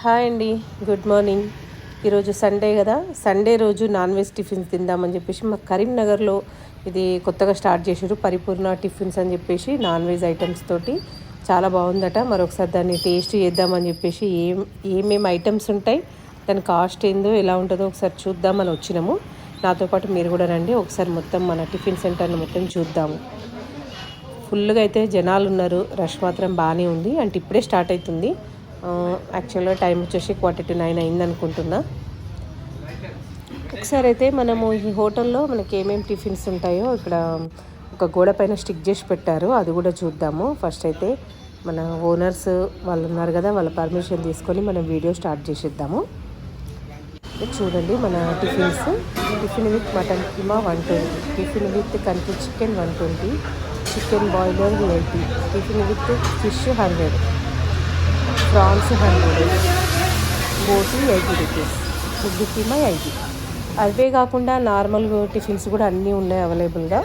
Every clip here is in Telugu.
హాయ్ అండి గుడ్ మార్నింగ్. ఈరోజు సండే కదా సండే రోజు నాన్ వెజ్ టిఫిన్స్ తిందామని చెప్పేసి మా కరీంనగర్లో ఇది కొత్తగా స్టార్ట్ చేశారు పరిపూర్ణ టిఫిన్స్ అని చెప్పేసి నాన్ వెజ్ ఐటమ్స్ తోటి. చాలా బాగుందట మరొకసారి దాన్ని టేస్ట్ చేద్దామని చెప్పేసి ఏం ఏమేమి ఐటమ్స్ ఉంటాయి దాని కాస్ట్ ఏందో ఎలా ఉంటుందో ఒకసారి చూద్దామని వచ్చినాము. నాతో పాటు మీరు కూడా రండి ఒకసారి మొత్తం మన టిఫిన్ సెంటర్ని మొత్తం చూద్దాము. ఫుల్గా అయితే జనాలు ఉన్నారు రష్ మాత్రం బాగానే ఉంది అంటే ఇప్పుడే స్టార్ట్ అవుతుంది. యాక్చువల్గా టైం వచ్చేసి క్వార్టర్ టు నైన్ అయింది అనుకుంటున్నా ఒకసారి అయితే మనము ఈ హోటల్లో మనకి ఏమేమి టిఫిన్స్ ఉంటాయో ఇక్కడ ఒక గోడ పైన స్టిక్ చేసి పెట్టారు. అది కూడా చూద్దాము. ఫస్ట్ అయితే మన ఓనర్స్ వాళ్ళు ఉన్నారు కదా వాళ్ళ పర్మిషన్ తీసుకొని మనం వీడియో స్టార్ట్ చేసేద్దాము. చూడండి మన tiffins. Tiffin with mutton keema one twenty tiffin with country chicken one twenty chicken boiler eighty tiffin with fish hundred prawns hundred బోటి eighty rupees. Food keema eighty. అవే కాకుండా నార్మల్ టిఫిన్స్ కూడా అన్నీ ఉన్నాయి అవైలబుల్గా.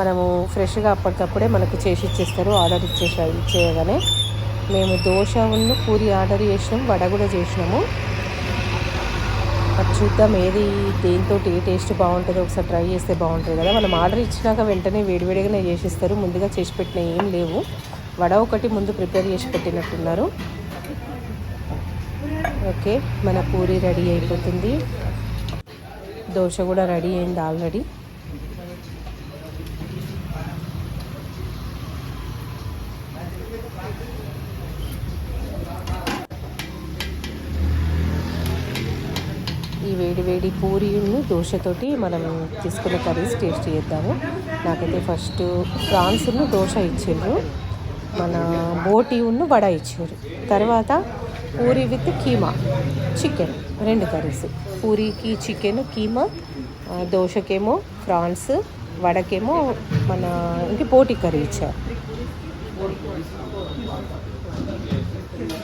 మనము ఫ్రెష్గా అప్పటికప్పుడే మనకు చేసి ఇచ్చేస్తారు ఆర్డర్ ఇచ్చేసా ఇచ్చేయగానే. మేము దోశ ఉన్న పూరి ఆర్డర్ చేసినాం వడ కూడా చేసినాము. అది చూద్దాం ఏది దేంతో ఏ టేస్ట్ బాగుంటుందో ఒకసారి ట్రై చేస్తే బాగుంటుంది కదా. మనం ఆర్డర్ ఇచ్చినాక వెంటనే వేడివేడిగానే చేసిస్తారు. ముందుగా చేసి పెట్టిన ఏం లేవు. వడ ఒకటి ముందు ప్రిపేర్ చేసి పెట్టినట్టున్నారు. ఓకే మన పూరి రెడీ అయిపోతుంది. దోశ కూడా రెడీ అయింది ఆల్రెడీ. ఈ వేడి వేడి పూరీని దోశతోటి మనం తీసుకున్న కర్రీస్ టేస్ట్ చేద్దాము. నాకైతే ఫస్ట్ ప్రాన్స్ను దోశ ఇచ్చిండ్రు. మన బోటి ఉన్న వడ ఇచ్చారు తర్వాత పూరి విత్ కీమా. చికెన్ రెండు కర్రీస్. పూరీకి చికెన్ కీమా దోశకేమో ఫ్రాన్స్ వడకేమో మన ఇంక పోటీ కర్రీ ఇచ్చారు.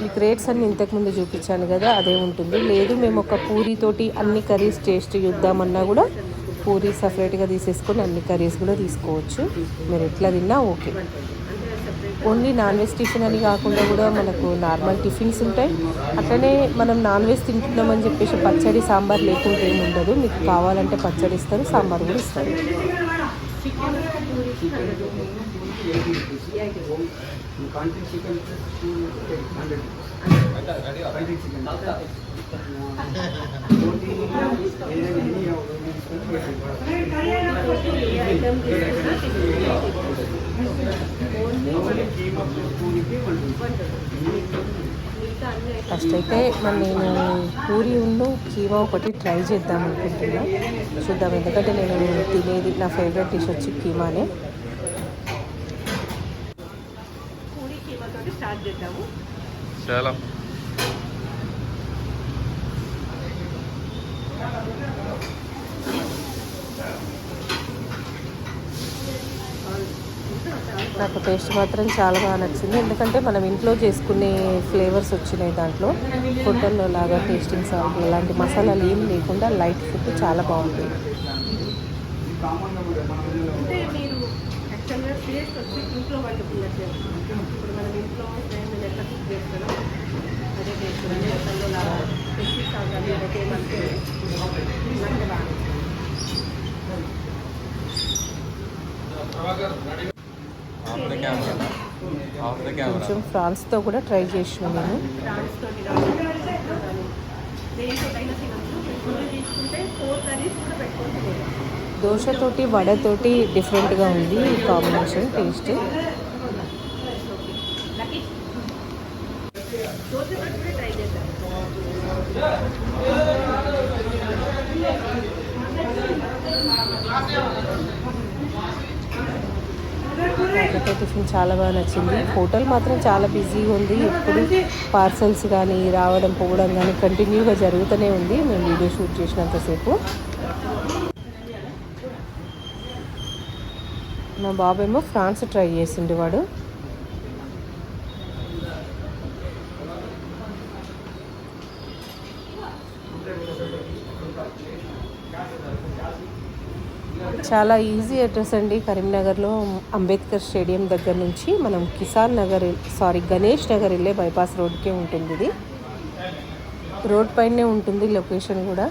మీకు రేట్స్ అన్ని ఇంతకుముందు చూపించాను కదా అదే ఉంటుంది. లేదు మేము ఒక పూరితోటి అన్ని కర్రీస్ టేస్ట్ చూద్దామన్నా కూడా పూరీ సపరేట్గా తీసేసుకొని అన్ని కర్రీస్ కూడా తీసుకోవచ్చు. మీరు ఎట్లా తిన్నా okay. Only non veg tiffin అని కాకుండా కూడా మనకు నార్మల్ టిఫిన్స్ ఉంటాయి. అట్లనే మనం నాన్ వెజ్ తింటున్నామని చెప్పేసి పచ్చడి సాంబార్ లేకుండా ఏమి ఉండదు. మీకు కావాలంటే పచ్చడి ఇస్తారు సాంబార్ కూడా ఇస్తారు. చికెన్. ఫస్ట్ అయితే మరి నేను పూరి ఉన్ను కీమా ఒకటి ట్రై చేద్దాం అనుకుంటున్నా. చూద్దాం ఎందుకంటే నేను తినేది నా ఫేవరెట్ డిష్ వచ్చి కీమానే. పూరి కీమాతో స్టార్ట్ చేద్దాము. చాలా. నాకు టేస్ట్ మాత్రం చాలా బాగా నచ్చింది. ఎందుకంటే మనం ఇంట్లో చేసుకునే ఫ్లేవర్స్ వచ్చినాయి దాంట్లో. హోటల్లో లాగా టేస్టింగ్ సాల్ట్ అలాంటి మసాలాలు ఏం లేకుండా లైట్ ఫుడ్ చాలా బాగుంటుంది. అంటే కొంచెం ఫ్రాన్స్తో కూడా ట్రై చేసిన నేను. దోశతోటి వడతోటి డిఫరెంట్గా ఉంది ఈ కాంబినేషన్ టేస్ట్. నాకైతే టిఫిన్ చాలా బాగా నచ్చింది. హోటల్ మాత్రం చాలా బిజీగా ఉంది. ఎప్పుడు పార్సల్స్ కానీ రావడం పోవడం కానీ కంటిన్యూగా జరుగుతూనే ఉంది. మేము వీడియో షూట్ చేసినంతసేపు మా బాబేమో ఫ్రాన్స్ ట్రై చేసిండు వాడు. చాలా ఈజీ అడ్రస్ అండి. కరీంనగర్లో అంబేద్కర్ స్టేడియం దగ్గర నుంచి మనం కిసాన్ నగర్ సారీ గణేష్ నగర్ వెళ్ళే బైపాస్ రోడ్కే ఉంటుంది ఇది. రోడ్ పైనే ఉంటుంది లొకేషన్ కూడా.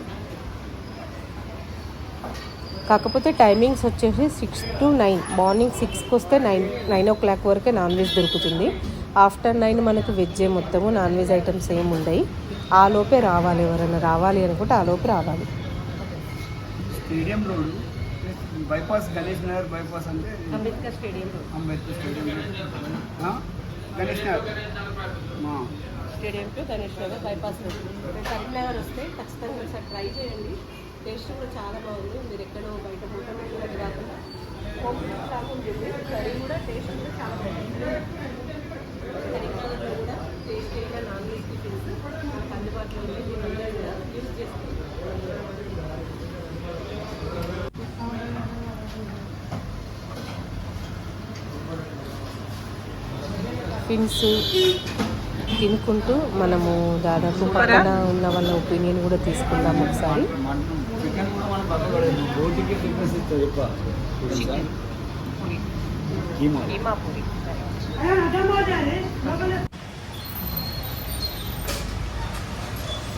కాకపోతే టైమింగ్స్ వచ్చేసి సిక్స్ టు నైన్ మార్నింగ్ సిక్స్కి వస్తే నైన్ నైన్ ఓ క్లాక్ వరకే నాన్ వెజ్ దొరుకుతుంది. ఆఫ్టర్ నైన్ మనకు వెజ్జే మొత్తము నాన్ వెజ్ ఐటమ్స్ ఏమి ఉండయి. ఆ లోపే రావాలి ఎవరైనా రావాలి అనుకుంటే ఆ లోపే రావాలి. Stadium road bypass Ganesh Nagar bypass అంటే Ambedkar stadium Ambedkar stadium? Ganesh Nagar. Stadium to Ganesh Nagar bypass Karimnagar వస్తే ఖచ్చితంగా ఒకసారి ట్రై చేయండి. టేస్ట్ కూడా చాలా బాగుంది. మీరు ఎక్కడో బయట హోటల్ కూడా కాకుండా హోమ్ కర్రీ కూడా టేస్ట్ కూడా చాలా బాగుంది. కరీంనగర్లో కూడా టేస్ట్ అయిన నాన్ వెజ్ టిఫిన్స్ అందుబాటులో ఉంది దీని కూడా యూజ్ చేసుకోండి ఫిన్స్ తినుకుంటూ మనము దాదాపు పక్కన ఉన్న వాళ్ళ ఒపీనియన్ కూడా తీసుకుందాం ఒకసారి.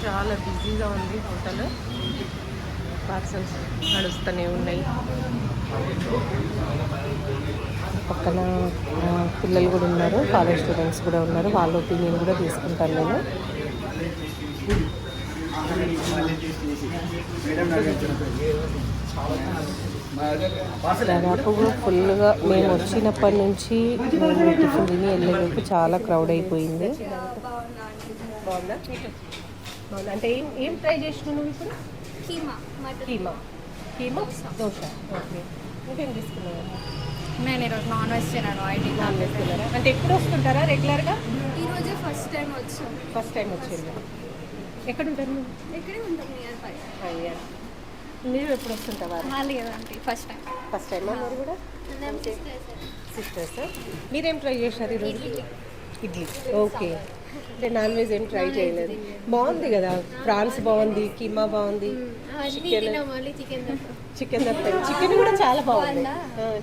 చాలా బిజీగా ఉంది హోటల్. పార్సల్స్ నడుస్తూనే ఉన్నాయి. పక్కన పిల్లలు కూడా ఉన్నారు కాలేజ్ స్టూడెంట్స్ కూడా ఉన్నారు. వాళ్ళ ఒపీనియన్ కూడా తీసుకుంటాను నేను. మేడం దాదాపుగా ఫుల్గా మేము వచ్చినప్పటి నుంచి మేము టిఫిన్ తిని వెళ్ళేలోపు చాలా క్రౌడ్ అయిపోయింది. అంటే ఏం ఏం ట్రై చేసినావు నువ్వు ఇప్పుడు? కీమా మటన్ కీమా. కీమా? దోశ. ఓకే. ఇంకేం తీసుకున్నావు? నేను ఈరోజు నాన్ వెజ్ తిన్నాను ఐటీ అంటే ఎప్పుడు వస్తుంటారా రెగ్యులర్గా ఈరోజు ఫస్ట్ టైం వచ్చాం. ఫస్ట్ టైం వచ్చింది? ఎక్కడ ఉంటారు మీరు? ఇక్కడే ఉంటాం నియర్ బై అయ్యా మీరు ఎప్పుడు వస్తుంటారా? లేదండి ఫస్ట్ టైం ఫస్ట్ టైమా మీరు కూడా? సిస్టర్స్ మీరేం ట్రై చేశారు ఈరోజు ఇడ్లీ. ఓకే అంటే నాన్ వెజ్ ఏం ట్రై చేయలేదు. బాగుంది కదా? ప్రాన్స్ బాగుంది. కీమా బాగుంది చికెన్. చికెన్ చికెన్ చికెన్ కూడా చాలా బాగుంది.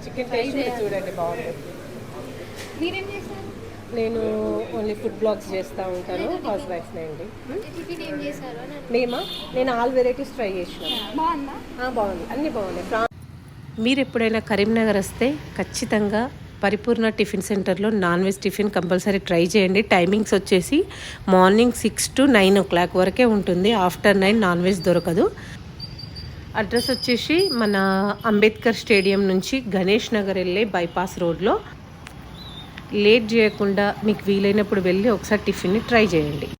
చికెన్ టేస్ట్ కూడా చూడండి బాగుంది. మీరేం చేశారు? నేను ఓన్లీ ఫుడ్ బ్లాగ్స్ చేస్తూ ఉంటాను హౌస్ వైఫ్ అండి మేమా? నేను ఆల్ వెరైటీస్ ట్రై చేసినాను బాగుందా? అన్నీ బాగున్నాయి. మీరు ఎప్పుడైనా కరీంనగర్ వస్తే ఖచ్చితంగా పరిపూర్ణ టిఫిన్ సెంటర్లో non veg tiffin compulsory try చేయండి. టైమింగ్స్ వచ్చేసి morning six to nine o'clock వరకే ఉంటుంది. ఆఫ్టర్ నైన్ నాన్ వెజ్ దొరకదు. అడ్రస్ వచ్చేసి మన అంబేద్కర్ స్టేడియం నుంచి గణేష్ నగర్ వెళ్ళే బైపాస్ రోడ్లో. లేట్ చేయకుండా మీకు వీలైనప్పుడు వెళ్ళి ఒకసారి టిఫిన్ని ట్రై చేయండి.